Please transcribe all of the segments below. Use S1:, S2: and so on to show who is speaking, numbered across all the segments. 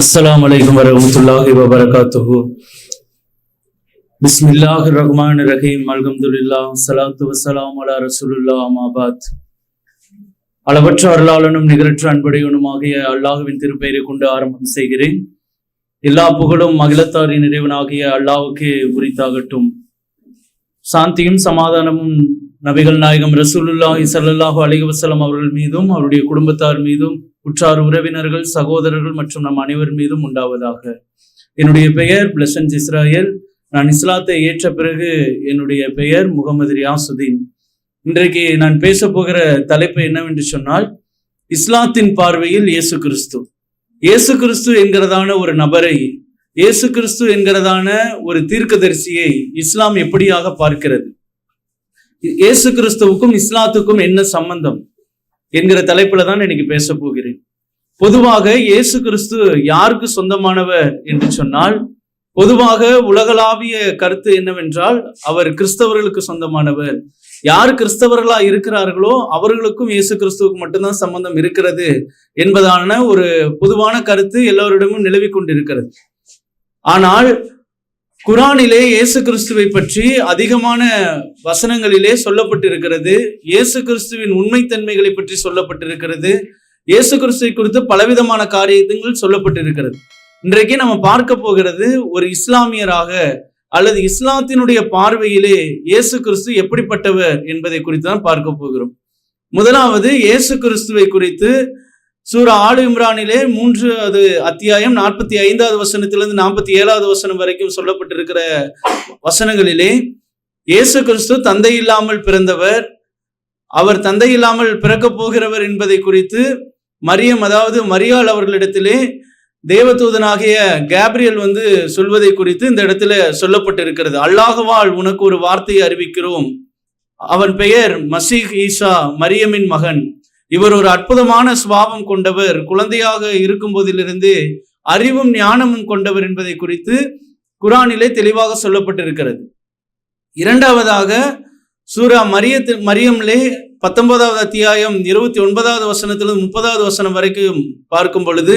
S1: அஸ்லாம் வலைக்கம் வரமத்துல்லாஹி வபரகாத்துஹு பிஸ்மில்லாஹ் ரஹ்மான் ரஹீம் அல்ஹம்துல்லா சலாத்து வசலாம் அலா ரசூலுல்லா அமாபாத் அளவற்ற அருளாளனும் நிகரற்ற அன்படையனும் ஆகிய அல்லாஹுவின் திருப்பெயரை கொண்டு ஆரம்பம் செய்கிறேன். எல்லா புகழும் மகிழத்தாரின் இறைவனாகிய அல்லாவுக்கு உரித்தாகட்டும். சாந்தியும் சமாதானமும் நபிகள் நாயகம் ரசூலுல்லாஹி ஸல்லல்லாஹு அலைஹி அவர்கள் மீதும் அவருடைய குடும்பத்தார் மீதும் உற்றார் உறவினர்கள் சகோதரர்கள் மற்றும் நம் அனைவர் மீதும் உண்டாவதாக. என்னுடைய பெயர் பிளசன்ஸ் இஸ்ராயல். நான் இஸ்லாத்தை ஏற்ற பிறகு என்னுடைய பெயர் முகமது ரியாசுதீன். இன்றைக்கு நான் பேச போகிற தலைப்பு என்னவென்று சொன்னால் இஸ்லாத்தின் பார்வையில் இயேசு கிறிஸ்து. இயேசு கிறிஸ்து என்கிறதான ஒரு நபரை இயேசு கிறிஸ்து என்கிறதான ஒரு தீர்க்கதரிசியை இஸ்லாம் எப்படியாக பார்க்கிறது? இயேசு கிறிஸ்துவுக்கும் இஸ்லாத்துக்கும் என்ன சம்பந்தம் என்கிற தலைப்புல தான் இன்னைக்கு பேச போகிறேன். பொதுவாக இயேசு கிறிஸ்து யாருக்கு சொந்தமானவர் என்று சொன்னால் பொதுவாக உலகளாவிய கருத்து என்னவென்றால் அவர் கிறிஸ்தவர்களுக்கு சொந்தமானவர். யார் கிறிஸ்தவர்களா இருக்கிறார்களோ அவர்களுக்கும் இயேசு கிறிஸ்துவுக்கு மட்டும்தான் சம்பந்தம் இருக்கிறது என்பதான ஒரு பொதுவான கருத்து எல்லோரிடமும் நிலவி கொண்டிருக்கிறது. ஆனால் குரானிலே இயேசு கிறிஸ்துவை பற்றி அதிகமான வசனங்களிலே சொல்லப்பட்டிருக்கிறது. இயேசு கிறிஸ்துவின் உண்மைத்தன்மைகளை பற்றி சொல்லப்பட்டிருக்கிறது. இயேசு கிறிஸ்துவை குறித்து பலவிதமான காரியங்கள் சொல்லப்பட்டிருக்கிறது. இன்றைக்கு நம்ம பார்க்க போகிறது ஒரு இஸ்லாமியராக அல்லது இஸ்லாத்தினுடைய பார்வையிலே இயேசு கிறிஸ்து எப்படிப்பட்டவர் என்பதை குறித்து தான் பார்க்க போகிறோம். முதலாவது இயேசு கிறிஸ்துவை குறித்து சூரா ஆளு இம்ரானிலே மூன்றாவது அத்தியாயம் நாற்பத்தி ஐந்தாவது வசனத்திலிருந்து நாற்பத்தி ஏழாவது வசனம் வரைக்கும் சொல்லப்பட்டிருக்கிற வசனங்களிலே இயேசு கிறிஸ்து தந்தை இல்லாமல் பிறந்தவர் அவர் தந்தை இல்லாமல் பிறக்க போகிறவர் என்பதை குறித்து மரியம் அதாவது மரியாள் அவர்களிடத்திலே தேவதூதனாகிய கேப்ரியல் வந்து சொல்வதை குறித்து இந்த இடத்துல சொல்லப்பட்டிருக்கிறது. அல்லாஹவால் உனக்கு ஒரு வார்த்தையை அறிவிக்கிறோம். அவன் பெயர் மசீஹ் ஈசா மரியமின் மகன். இவர் ஒரு அற்புதமான சுபாவம் கொண்டவர். குழந்தையாக இருக்கும் போதிலிருந்து அறிவும் ஞானமும் கொண்டவர் என்பதை குறித்து குரானிலே தெளிவாக சொல்லப்பட்டிருக்கிறது. இரண்டாவதாக சூரா மரியத்து மரியம்லே பத்தொன்பதாவது அத்தியாயம் இருபத்தி ஒன்பதாவது வசனத்திலிருந்து முப்பதாவது வசனம் வரைக்கும் பார்க்கும் பொழுது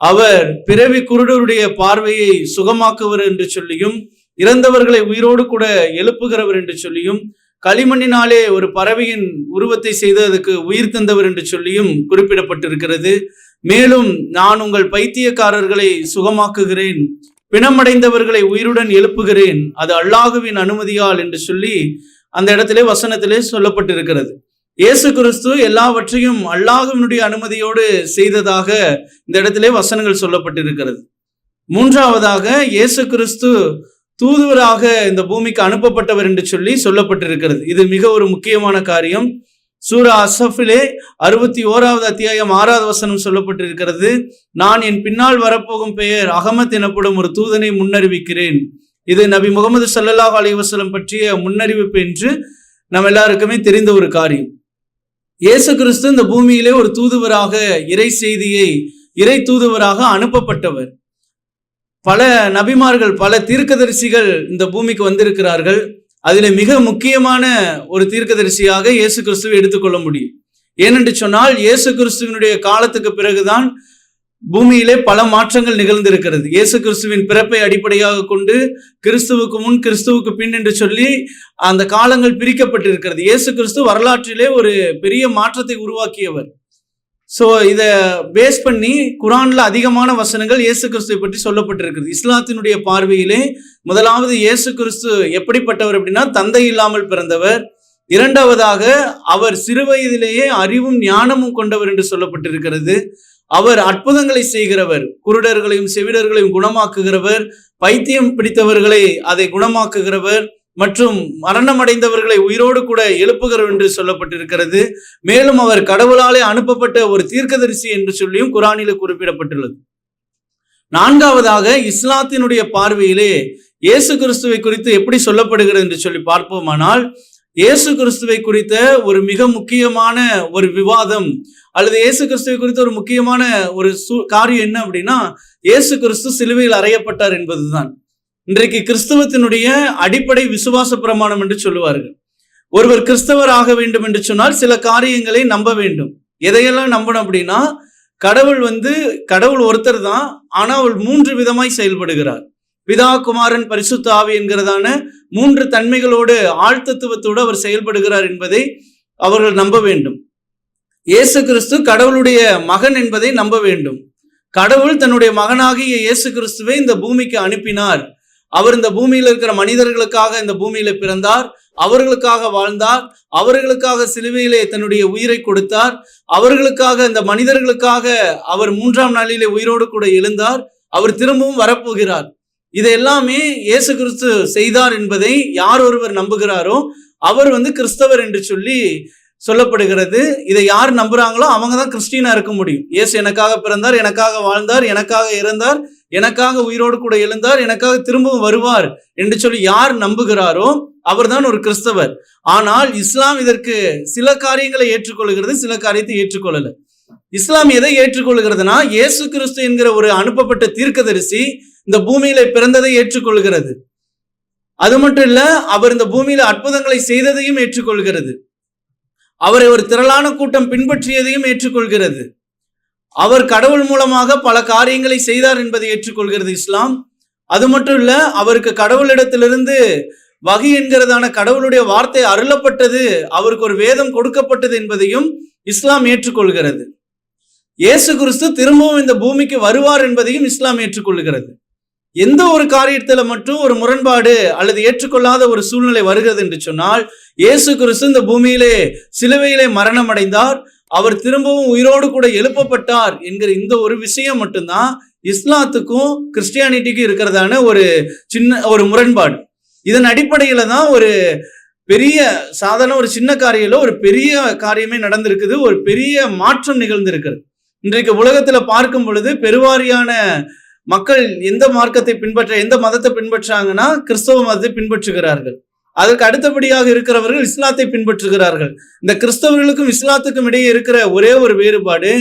S1: அவர் பிறவி குருடருடைய பார்வையை சுகமாக்குவர் என்று சொல்லியும் இறந்தவர்களை உயிரோடு கூட எழுப்புகிறவர் என்று சொல்லியும் களிமண்ணினாலே ஒரு பறவையின் உருவத்தை செய்து அதுக்கு உயிர் தந்தவர் என்று சொல்லியும் குறிப்பிடப்பட்டிருக்கிறது. மேலும் நான் உங்கள் பைத்தியக்காரர்களை சுகமாக்குகிறேன் பிணமடைந்தவர்களை உயிருடன் எழுப்புகிறேன் அது அல்லாஹுவின் அனுமதியால் என்று சொல்லி அந்த இடத்திலே வசனத்திலே சொல்லப்பட்டிருக்கிறது. இயேசு கிறிஸ்து எல்லாவற்றையும் அல்லாஹுவினுடைய அனுமதியோடு செய்ததாக இந்த இடத்திலே வசனங்கள் சொல்லப்பட்டிருக்கிறது. மூன்றாவதாக இயேசு கிறிஸ்து தூதுவராக இந்த பூமிக்கு அனுப்பப்பட்டவர் என்று சொல்லி சொல்லப்பட்டிருக்கிறது. இது மிக ஒரு முக்கியமான காரியம். சூரா அசஃபிலே அறுபத்தி ஓராவது அத்தியாயம் ஆறாவது வசனம் சொல்லப்பட்டிருக்கிறது. நான் என் பின்னால் வரப்போகும் பெயர் அகமத் எனப்படும் ஒரு தூதனை முன்னறிவிக்கிறேன். இது நபி முகமது சல்லல்லாஹ் அலிவசலம் பற்றிய முன்னறிவிப்பு என்று நம்ம எல்லாருக்குமே தெரிந்த ஒரு காரியம். இயேசு கிறிஸ்து இந்த பூமியிலே ஒரு தூதுவராக இறை செய்தியை இறை தூதுவராக அனுப்பப்பட்டவர். பல நபிமார்கள் பல தீர்க்கதரிசிகள் இந்த பூமிக்கு வந்திருக்கிறார்கள். அதில் மிக முக்கியமான ஒரு தீர்க்கதரிசியாக இயேசு கிறிஸ்துவை எடுத்துக்கொள்ள முடியும். ஏனென்று சொன்னால் இயேசு கிறிஸ்துவனுடைய காலத்துக்கு பிறகுதான் பூமியிலே பல மாற்றங்கள் நிகழ்ந்திருக்கிறது. இயேசு கிறிஸ்துவின் பிறப்பை அடிப்படையாக கொண்டு கிறிஸ்துவுக்கு முன் கிறிஸ்துவுக்கு பின் என்று சொல்லி அந்த காலங்கள் பிரிக்கப்பட்டிருக்கிறது. இயேசு கிறிஸ்து வரலாற்றிலே ஒரு பெரிய மாற்றத்தை உருவாக்கியவர். ஸோ இதை பேஸ் பண்ணி குரானில் அதிகமான வசனங்கள் இயேசு கிறிஸ்துவை பற்றி சொல்லப்பட்டிருக்கிறது. இஸ்லாத்தினுடைய பார்வையிலே முதலாவது இயேசு கிறிஸ்து எப்படிப்பட்டவர் அப்படின்னா தந்தை இல்லாமல் பிறந்தவர். இரண்டாவதாக அவர் சிறுவயதிலேயே அறிவும் ஞானமும் கொண்டவர் என்று சொல்லப்பட்டிருக்கிறது. அவர் அற்புதங்களை செய்கிறவர் குருடர்களையும் செவிடர்களையும் குணமாக்குகிறவர் பைத்தியம் பிடித்தவர்களை அதை குணமாக்குகிறவர் மற்றும் மரணமடைந்தவர்களை உயிரோடு கூட எழுப்புகிறவர் என்று சொல்லப்பட்டிருக்கிறது. மேலும் அவர் கடவுளாலே அனுப்பப்பட்ட ஒரு தீர்க்கதரிசி என்று சொல்லியும் குரானில குறிப்பிடப்பட்டுள்ளது. நான்காவதாக இஸ்லாத்தினுடைய பார்வையிலே இயேசு கிறிஸ்துவை குறித்து எப்படி சொல்லப்படுகிறது என்று சொல்லி பார்ப்போமானால் இயேசு கிறிஸ்துவை குறித்த ஒரு மிக முக்கியமான ஒரு விவாதம் அல்லது இயேசு கிறிஸ்துவை குறித்த ஒரு முக்கியமான ஒரு காரியம் என்ன அப்படின்னா இயேசு கிறிஸ்து சிலுவையில் அறையப்பட்டார் என்பதுதான். இன்றைக்கு கிறிஸ்தவத்தினுடைய அடிப்படை விசுவாச பிரமாணம் என்று சொல்லுவார்கள். ஒருவர் கிறிஸ்தவர் ஆக வேண்டும் என்று சொன்னால் சில காரியங்களை நம்ப வேண்டும். எதையெல்லாம் நம்பணும் அப்படின்னா
S2: கடவுள் வந்து கடவுள் ஒருத்தர் தான் ஆனால் அவள் மூன்று விதமாய் செயல்படுகிறார். பிதா குமாரன் பரிசுத்த ஆவி என்கிறதான மூன்று தன்மைகளோடு ஆழ்த்தத்துவத்தோடு அவர் செயல்படுகிறார் என்பதை அவர்கள் நம்ப வேண்டும். இயேசு கிறிஸ்து கடவுளுடைய மகன் என்பதை நம்ப வேண்டும். கடவுள் தன்னுடைய மகனாகிய இயேசு கிறிஸ்துவை இந்த பூமிக்கு அனுப்பினார். அவர் இந்த பூமியில் இருக்கிற மனிதர்களுக்காக இந்த பூமியில பிறந்தார் அவர்களுக்காக வாழ்ந்தார் அவர்களுக்காக சிலுவையிலே தன்னுடைய உயிரை கொடுத்தார் அவர்களுக்காக இந்த மனிதர்களுக்காக அவர் மூன்றாம் நாளிலே உயிரோடு கூட எழுந்தார் அவர் திரும்பவும் வரப்போகிறார். இது எல்லாமே இயேசு கிறிஸ்து செய்தார் என்பதை யார் ஒருவர் நம்புகிறாரோ அவர் வந்து கிறிஸ்தவர் என்று சொல்லி சொல்லப்படுகிறது. இதை யார் நம்புறாங்களோ அவங்க தான் கிறிஸ்டியனா இருக்க முடியும். இயேசு எனக்காக பிறந்தார் எனக்காக வாழ்ந்தார் எனக்காக இறந்தார் எனக்காக உயிரோடு கூட எழுந்தார் எனக்காக திரும்பவும் வருவார் என்று சொல்லி யார் நம்புகிறாரோ அவர்தான் ஒரு கிறிஸ்தவர். ஆனால் இஸ்லாம் இதற்கு சில காரியங்களை ஏற்றுக்கொள்கிறது சில காரியத்தை ஏற்றுக்கொள்ளல. இஸ்லாம் எதை ஏற்றுக்கொள்கிறதுனா இயேசு கிறிஸ்து என்கிற ஒரு அனுப்பப்பட்ட தீர்க்கதரிசி இந்த பூமியில பிறந்ததை ஏற்றுக்கொள்கிறது. அது மட்டும் இல்ல அவர் இந்த பூமியில அற்புதங்களை செய்ததையும் ஏற்றுக்கொள்கிறது. அவரை ஒரு திரளான கூட்டம் பின்பற்றியதையும் ஏற்றுக்கொள்கிறது. அவர் கடவுள் மூலமாக பல காரியங்களை செய்தார் என்பதை ஏற்றுக்கொள்கிறது இஸ்லாம். அது மட்டும் இல்ல அவருக்கு கடவுளிடத்திலிருந்து வகி என்கிறதான கடவுளுடைய வார்த்தை அருளப்பட்டது அவருக்கு ஒரு வேதம் கொடுக்கப்பட்டது என்பதையும் இஸ்லாம் ஏற்றுக்கொள்கிறது. இயேசு கிறிஸ்து திரும்பவும் இந்த பூமிக்கு வருவார் என்பதையும் இஸ்லாம் ஏற்றுக்கொள்கிறது. எந்த ஒரு காரியத்தில் மட்டும் ஒரு முரண்பாடு அல்லது ஏற்றுக்கொள்ளாத ஒரு சூழ்நிலை வருகிறது என்று சொன்னால் இயேசு கிறிஸ்து இந்த பூமியிலே சிலுவையிலே மரணம் அடைந்தார் அவர் திரும்பவும் உயிரோடு கூட எழுப்பப்பட்டார் என்கிற இந்த ஒரு விஷயம் மட்டும்தான் இஸ்லாத்துக்கும் கிறிஸ்டியானிட்டிக்கும் இருக்கிறதான ஒரு சின்ன ஒரு முரண்பாடு. இதன் அடிப்படையில தான் ஒரு பெரிய சாதாரண ஒரு சின்ன காரியில ஒரு பெரிய காரியமே நடந்திருக்குது ஒரு பெரிய மாற்றம் நிகழ்ந்திருக்கிறது. இன்றைக்கு உலகத்துல பார்க்கும் பொழுது பெருவாரியான மக்கள் எந்த மார்க்கத்தை பின்பற்ற எந்த மதத்தை பின்பற்றாங்கன்னா கிறிஸ்தவ மதத்தை பின்பற்றுகிறார்கள். அதற்கு அடுத்தபடியாக இருக்கிறவர்கள் இஸ்லாத்தை பின்பற்றுகிறார்கள். இந்த கிறிஸ்தவர்களுக்கும் இஸ்லாத்துக்கும் இடையே இருக்கிற ஒரே ஒரு வேறுபாடு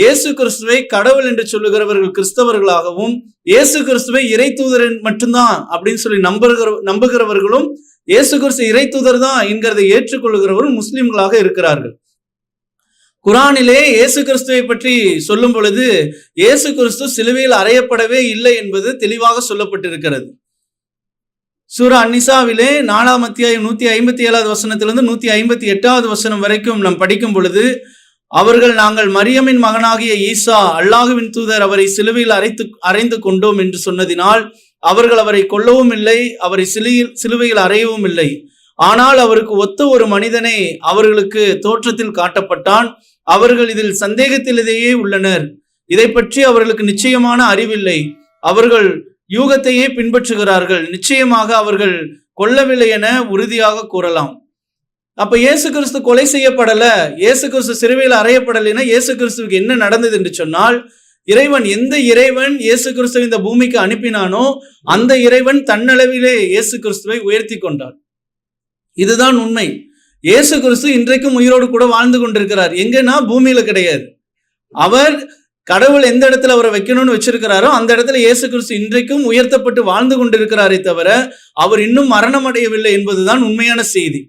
S2: இயேசு கிறிஸ்துவை கடவுள் என்று சொல்லுகிறவர்கள் கிறிஸ்தவர்களாகவும் இயேசு கிறிஸ்துவை இறை தூதரன் மட்டும்தான் அப்படின்னு சொல்லி நம்புகிற நம்புகிறவர்களும் இயேசு கிறிஸ்து இறை தூதர் தான் என்கிறதை ஏற்றுக்கொள்கிறவரும் முஸ்லிம்களாக இருக்கிறார்கள். குரானிலே இயேசு கிறிஸ்துவை பற்றி சொல்லும் பொழுது இயேசு கிறிஸ்து சிலுவையில் அறையப்படவே இல்லை என்பது தெளிவாக சொல்லப்பட்டிருக்கிறது. சூரா அன்னிசாவிலே நாலாம் அத்தியாயம் நூற்றி ஐம்பத்தி ஏழாவது வசனத்திலிருந்து நூற்றி ஐம்பத்தி எட்டாவது வசனம் வரைக்கும் நாம் படிக்கும் பொழுது அவர்கள் நாங்கள் மரியமின் மகனாகிய ஈசா அல்லாஹுவின் தூதர் அவரை சிலுவையில் அரைத்து அறைந்து கொண்டோம் என்று சொன்னதினால் அவர்கள் அவரை கொல்லவும் இல்லை அவரை சிலுவையில் சிலுவையில் அறையவும் இல்லை. ஆனால் அவருக்கு ஒத்த ஒரு மனிதனை அவர்களுக்கு தோற்றத்தில் காட்டப்பட்டான். அவர்கள் இதில் சந்தேகத்திலேயே உள்ளனர். இதை பற்றி அவர்களுக்கு நிச்சயமான அறிவில்லை. அவர்கள் யூகத்தையே பின்பற்றுகிறார்கள். நிச்சயமாக அவர்கள் கொல்லவில்லை என உறுதியாக கூறலாம். அப்ப இயேசு கிறிஸ்து கொலை செய்யப்படல இயேசு கிறிஸ்து சிறுவையில் அறையப்படலைன்னா இயேசு கிறிஸ்துவுக்கு என்ன நடந்தது என்று சொன்னால் இறைவன் எந்த இறைவன் இயேசு கிறிஸ்துவை இந்த பூமிக்கு அனுப்பினானோ அந்த இறைவன் தன்னளவிலே இயேசு கிறிஸ்துவை உயர்த்தி கொண்டார் இதுதான் உண்மை. இயேசு கிறிஸ்து இன்றைக்கும் உயிரோடு கூட வாழ்ந்து கொண்டிருக்கிறார். எங்கன்னா பூமியில கிடையாது. அவர் கடவுள் எந்த இடத்துல அவரை வைக்கணும்னு வச்சிருக்கிறாரோ அந்த இடத்துல இயேசு கிறிஸ்து இன்றைக்கும் உயர்த்தப்பட்டு வாழ்ந்து கொண்டிருக்கிறாரே தவிர அவர் இன்னும் மரணம் அடையவில்லை என்பதுதான் உண்மையான செய்தி.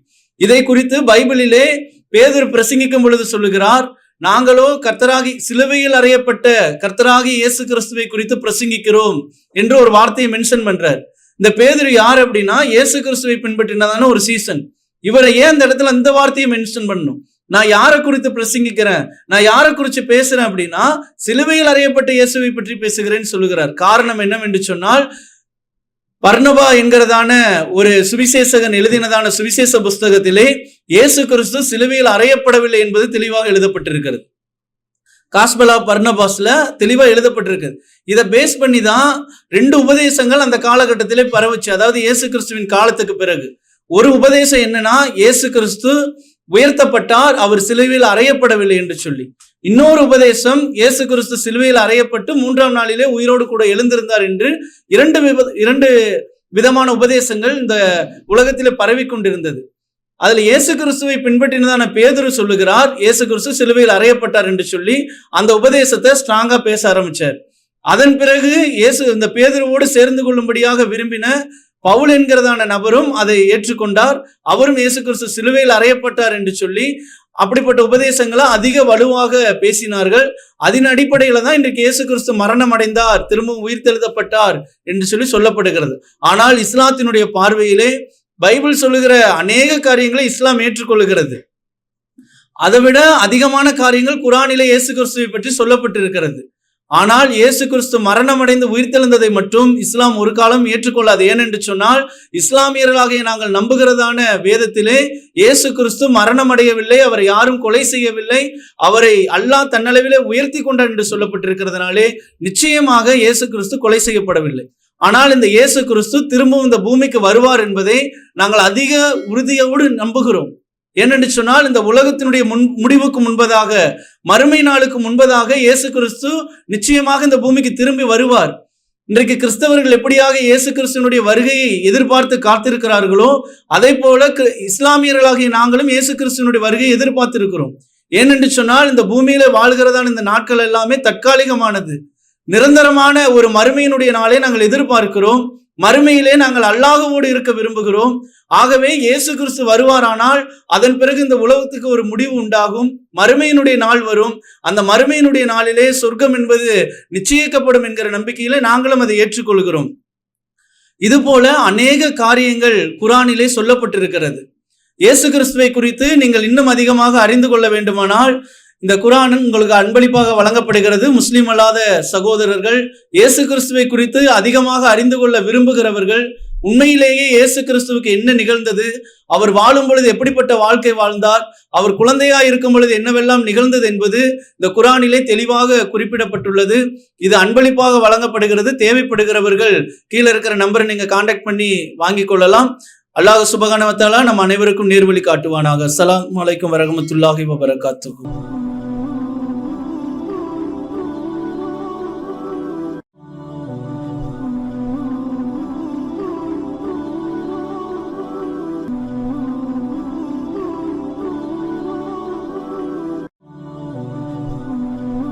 S2: இதை குறித்து பைபிளிலே பேதர் பிரசங்கிக்கும் பொழுது சொல்லுகிறார் நாங்களோ கர்த்தராகி சிலுவையில் அறையப்பட்ட கர்த்தராகி இயேசு கிறிஸ்துவை குறித்து பிரசங்கிக்கிறோம் என்று ஒரு வார்த்தையை மென்ஷன் பண்றார். இந்த பேதர் யார் அப்படின்னா இயேசு கிறிஸ்துவை பின்பற்றினதான ஒரு சீசன் இவரை ஏன் அந்த இடத்துல அந்த வார்த்தையை மென்ஷன் பண்ணும் நான் யாரை குறித்து பிரசங்கிக்கிறேன்? நான் யாரை குறித்து பேசுறேன் அப்படின்னா சிலுவையில் அறையப்பட்ட இயேசுவை பற்றி பேசுகிறேன்னு சொல்லுகிறார். காரணம் என்னவென்று சொன்னால் பர்ணபா என்கிறதான ஒரு சுவிசேஷகன் எழுதினதான சுவிசேஷ புஸ்தகத்திலே இயேசு கிறிஸ்து சிலுவையில் அறையப்படவில்லை என்பது தெளிவாக எழுதப்பட்டிருக்கிறது. காஸ்பலா பர்ணபாஸ்ல தெளிவாக எழுதப்பட்டிருக்கு. இதை பேஸ் பண்ணி தான் ரெண்டு உபதேசங்கள் அந்த காலகட்டத்திலே பரவுச்சு. அதாவது இயேசு கிறிஸ்துவின் காலத்துக்கு பிறகு. ஒரு உபதேசம் என்னன்னா இயேசு கிறிஸ்து உயர்த்தப்பட்டார் அவர் சிலுவையில் அறையப்படவில்லை என்று சொல்லி. இன்னொரு உபதேசம் இயேசு கிறிஸ்து சிலுவையில் அறையப்பட்டு மூன்றாம் நாளிலே உயிரோடு கூட எழுந்திருந்தார் என்று இரண்டு இரண்டு விதமான உபதேசங்கள் இந்த உலகத்திலே பரவி கொண்டிருந்தது. அதுல இயேசு கிறிஸ்துவை பின்பற்றினதான பேதுரு சொல்லுகிறார் இயேசு கிறிஸ்து சிலுவையில் அறையப்பட்டார் என்று சொல்லி அந்த உபதேசத்தை ஸ்ட்ராங்கா பேச ஆரம்பிச்சார். அதன் பிறகு இயேசு இந்த பேதுருவோடு சேர்ந்து கொள்ளும்படியாக விரும்பின பவுல் என்கிறதான நபரும் அதை ஏற்றுக்கொண்டார். அவரும் இயேசு கிறிஸ்து சிலுவையில் அறையப்பட்டார் என்று சொல்லி அப்படிப்பட்ட உபதேசங்களை அதிக வலுவாக பேசினார்கள். அதன் அடிப்படையில் தான் இன்றைக்கு இயேசு கிறிஸ்து மரணம் அடைந்தார் திரும்பவும் உயிர்த்தெழுதப்பட்டார் என்று சொல்லி சொல்லப்படுகிறது. ஆனால் இஸ்லாத்தினுடைய பார்வையிலே பைபிள் சொல்லுகிற அநேக காரியங்களை இஸ்லாம் ஏற்றுக்கொள்கிறது அதை விட அதிகமான காரியங்கள் குரானிலே இயேசு கிறிஸ்துவை பற்றி சொல்லப்பட்டிருக்கிறது. ஆனால் இயேசு கிறிஸ்து மரணமடைந்து உயிர்த்தெழுந்ததை மட்டும் இஸ்லாம் ஒரு காலம் ஏற்றுக்கொள்ளாது. ஏனென்று சொன்னால் இஸ்லாமியர்களாகிய நாங்கள் நம்புகிறதான வேதத்திலே இயேசு கிறிஸ்து மரணமடையவில்லை அவரை யாரும் கொலை செய்யவில்லை அவரை அல்லாஹ் தன்னளவிலே உயர்த்தி கொண்டார் என்று சொல்லப்பட்டிருக்கிறதுனாலே நிச்சயமாக இயேசு கிறிஸ்து கொலை செய்யப்படவில்லை. ஆனால் இந்த இயேசு கிறிஸ்து திரும்பவும் இந்த பூமிக்கு வருவார் என்பதை நாங்கள் அதிக உறுதியோடு நம்புகிறோம். ஏனென்று சொன்னால் இந்த உலகத்தினுடைய முன் முடிவுக்கு முன்பதாக மறுமை நாளுக்கு முன்பதாக இயேசு கிறிஸ்து நிச்சயமாக இந்த பூமிக்கு திரும்பி வருவார். இன்றைக்கு கிறிஸ்தவர்கள் எப்படியாக இயேசு கிறிஸ்துவனுடைய வருகையை எதிர்பார்த்து காத்திருக்கிறார்களோ அதே போல இஸ்லாமியர்களாகிய நாங்களும் இயேசு கிறிஸ்துவனுடைய வருகையை எதிர்பார்த்திருக்கிறோம். ஏனென்று சொன்னால் இந்த பூமியில வாழ்கிறதான இந்த நாட்கள் எல்லாமே தற்காலிகமானது. நிரந்தரமான ஒரு மறுமையினுடைய நாளை நாங்கள் எதிர்பார்க்கிறோம். மறுமையிலே நாங்கள் அல்லாஹவோடு இருக்க விரும்புகிறோம். ஆகவே இயேசு கிறிஸ்து வருவாரானால் அதன் பிறகு இந்த உலகத்துக்கு ஒரு முடிவு உண்டாகும். மறுமையினுடைய நாள் வரும். அந்த மறுமையினுடைய நாளிலே சொர்க்கம் என்பது நிச்சயிக்கப்படும் என்கிற நம்பிக்கையிலே நாங்களும் அதை ஏற்றுக்கொள்கிறோம். இதுபோல அநேக காரியங்கள் குரானிலே சொல்லப்பட்டிருக்கிறது. இயேசு கிறிஸ்துவை குறித்து நீங்கள் இன்னும் அதிகமாக அறிந்து கொள்ள வேண்டுமானால் இந்த குரான் உங்களுக்கு அன்பளிப்பாக வழங்கப்படுகிறது. முஸ்லீம் அல்லாத சகோதரர்கள் இயேசு கிறிஸ்துவை குறித்து அதிகமாக அறிந்து கொள்ள விரும்புகிறவர்கள் உண்மையிலேயே இயேசு கிறிஸ்துவுக்கு என்ன நிகழ்ந்தது? அவர் வாழும் பொழுது எப்படிப்பட்ட வாழ்க்கை வாழ்ந்தார்? அவர் குழந்தையா இருக்கும் பொழுது என்னவெல்லாம் நிகழ்ந்தது என்பது இந்த குரானிலே தெளிவாக குறிப்பிடப்பட்டுள்ளது. இது அன்பளிப்பாக வழங்கப்படுகிறது. தேவைப்படுகிறவர்கள் கீழே இருக்கிற நம்பரை நீங்க காண்டாக்ட் பண்ணி வாங்கிக் கொள்ளலாம். அல்லாஹ் சுபகானவத்தாலா நம் அனைவருக்கும் நேர்வழி காட்டுவானாக. அஸ்ஸலாமு அலைக்கும் வரகமத்துல்லாஹி வபரகாத்துக்கும்